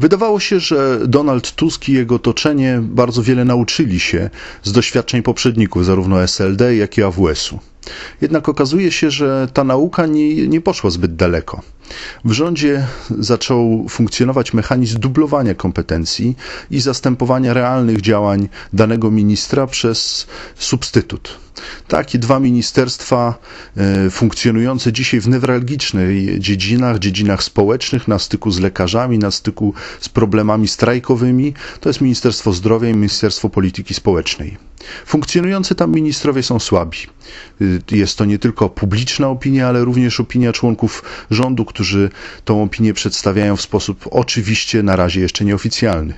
Wydawało się, że Donald Tusk i jego otoczenie bardzo wiele nauczyli się z doświadczeń poprzedników, zarówno SLD, jak i AWS-u. Jednak okazuje się, że ta nauka nie, nie poszła zbyt daleko. W rządzie zaczął funkcjonować mechanizm dublowania kompetencji i zastępowania realnych działań danego ministra przez substytut. Takie dwa ministerstwa e, funkcjonujące dzisiaj w newralgicznych dziedzinach, dziedzinach społecznych, na styku z lekarzami, na styku z problemami strajkowymi, to jest Ministerstwo Zdrowia i Ministerstwo Polityki Społecznej. Funkcjonujący tam ministrowie są słabi. Y, Jest to nie tylko publiczna opinia, ale również opinia członków rządu, którzy tą opinię przedstawiają w sposób oczywiście na razie jeszcze nieoficjalny.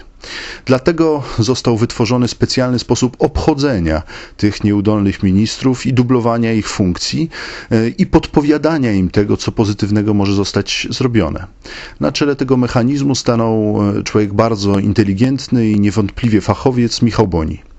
Dlatego został wytworzony specjalny sposób obchodzenia tych nieudolnych ministrów i dublowania ich funkcji e, i podpowiadania im tego, co pozytywnego może zostać zrobione. Na czele tego mechanizmu stanął e, człowiek bardzo inteligentny i niewątpliwie fachowiec Michał Boni.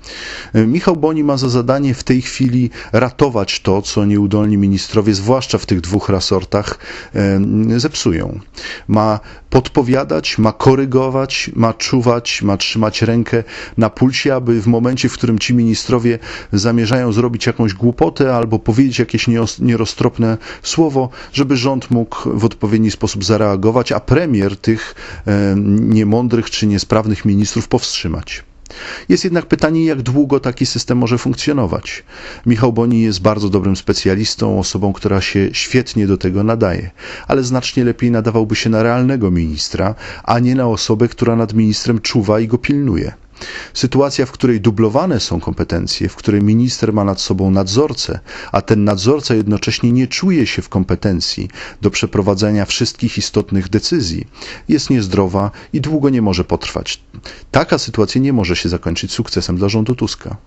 E, Michał Boni ma za zadanie w tej chwili ratować to, co nieudolni ministrowie, zwłaszcza w tych dwóch resortach, e, zepsują. Ma podpowiadać, ma korygować, ma czuwać, ma trzymać rękę na pulsie, aby w momencie, w którym ci ministrowie zamierzają zrobić jakąś głupotę albo powiedzieć jakieś nieroztropne słowo, żeby rząd mógł w odpowiedni sposób zareagować, a premier tych e, niemądrych czy niesprawnych ministrów powstrzymać. Jest jednak pytanie, jak długo taki system może funkcjonować. Michał Boni jest bardzo dobrym specjalistą, osobą, która się świetnie do tego nadaje, ale znacznie lepiej nadawałby się na realnego ministra, a nie na osobę, która nad ministrem czuwa i go pilnuje. Sytuacja, w której dublowane są kompetencje, w której minister ma nad sobą nadzorcę, a ten nadzorca jednocześnie nie czuje się w kompetencji do przeprowadzenia wszystkich istotnych decyzji, jest niezdrowa i długo nie może potrwać. Taka sytuacja nie może się zakończyć sukcesem dla rządu Tuska.